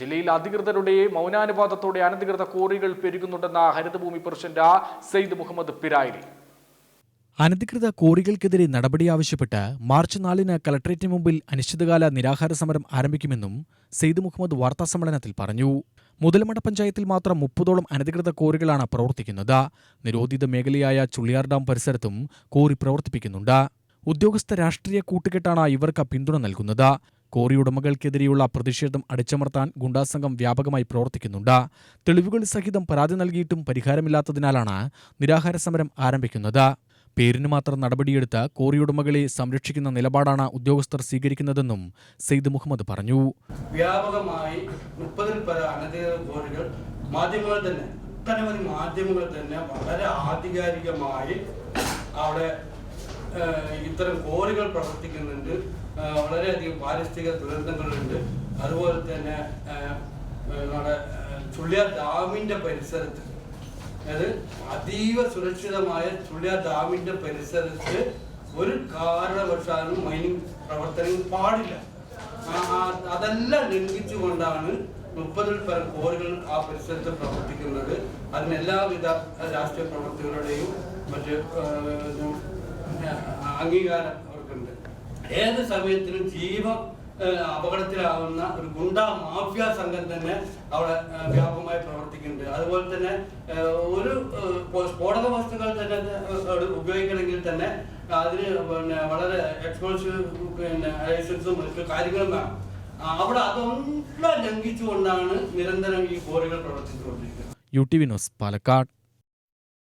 ജില്ലയിൽ അധികൃതരുടെ മൗനാനുപാതത്തോടെ അനധികൃത കോറികൾ പെരുകുന്നുണ്ടെന്ന ഹരിതഭൂമി പ്രസിഡന്റ് സെയ്ദ് മുഹമ്മദ് പിരായിരി അനധികൃത കോറികൾക്കെതിരെ നടപടി ആവശ്യപ്പെട്ട് മാർച്ച് നാലിന് കലക്ട്രേറ്റിന് മുമ്പിൽ അനിശ്ചിതകാല നിരാഹാര സമരം ആരംഭിക്കുമെന്നും സെയ്ദ് മുഹമ്മദ് വാർത്താസമ്മേളനത്തിൽ പറഞ്ഞു. മുതലമട പഞ്ചായത്തിൽ മാത്രം മുപ്പതോളം അനധികൃത കോറികളാണ് പ്രവർത്തിക്കുന്നത്. നിരോധിത മേഖലയായ ചുള്ളിയാർ ഡാം പരിസരത്തും കോറി പ്രവർത്തിപ്പിക്കുന്നുണ്ട്. ഉദ്യോഗസ്ഥ രാഷ്ട്രീയ കൂട്ടുകെട്ടാണ് ഇവർക്ക് പിന്തുണ നൽകുന്നത്. കോറി ഉടമകൾക്കെതിരെയുള്ള പ്രതിഷേധം അടിച്ചമർത്താൻ ഗുണ്ടാസംഘം വ്യാപകമായി പ്രവർത്തിക്കുന്നുണ്ട്. തെളിവുകൾ സഹിതം പരാതി നൽകിയിട്ടും പരിഹാരമില്ലാത്തതിനാലാണ് നിരാഹാര സമരം ആരംഭിക്കുന്നത്. പേരിന് മാത്രം നടപടിയെടുത്ത് കോറിയുടമകളെ സംരക്ഷിക്കുന്ന നിലപാടാണ് ഉദ്യോഗസ്ഥർ സ്വീകരിക്കുന്നതെന്നും സെയ്ദ് മുഹമ്മദ് പറഞ്ഞു. വ്യാപകമായി മുപ്പതിൽ പല അനധികൃത കോറികൾ മാധ്യമങ്ങൾ തന്നെ ഒട്ടനവധി മാധ്യമങ്ങൾ തന്നെ വളരെ ആധികാരികമായി അവിടെ ഇത്തരം കോറികൾ പ്രവർത്തിക്കുന്നുണ്ട്. വളരെയധികം പാരിസ്ഥിതിക ദുരന്തങ്ങളുണ്ട്. അതുപോലെ തന്നെ നമ്മുടെ ചുള്ളിയാർ ഡാമിന്റെ പരിസരത്ത് അതായത് അതീവ സുരക്ഷിതമായ ചുള്ളിയാർ ഡാമിന്റെ പരിസരത്ത് ഒരു കാരണവശാലും മൈനിങ് പ്രവർത്തനം പാടില്ല. അതെല്ലാം ലംഘിച്ചുകൊണ്ടാണ് മുപ്പതിൽ പരം കോറികൾ ആ പരിസരത്ത് പ്രവർത്തിക്കുന്നത്. അതിന് എല്ലാവിധ രാഷ്ട്രീയ പ്രവർത്തകരുടെയും മറ്റ് അംഗീകാരം അവർക്കുണ്ട്. ഏത് സമയത്തിലും ജീവ അപകടത്തിലാവുന്ന ഒരു ഗുണ്ട മാഫിയ സംഘം തന്നെ അവിടെ വ്യാപകമായി പ്രവർത്തിക്കുന്നുണ്ട്. അതുപോലെ തന്നെ ഒരു സ്ഫോടക വസ്തുക്കൾ തന്നെ ഉപയോഗിക്കണമെങ്കിൽ തന്നെ അതിന് പിന്നെ വളരെ എക്സ്പോസീവ് പിന്നെ ലൈസൻസും മറ്റു കാര്യങ്ങളും വേണം അവിടെ അതൊന്നും ലംഘിച്ചുകൊണ്ടാണ് നിരന്തരം ഈ കോറികൾ പ്രവർത്തിച്ചുകൊണ്ടിരിക്കുന്നത്. U T V news Palakkad.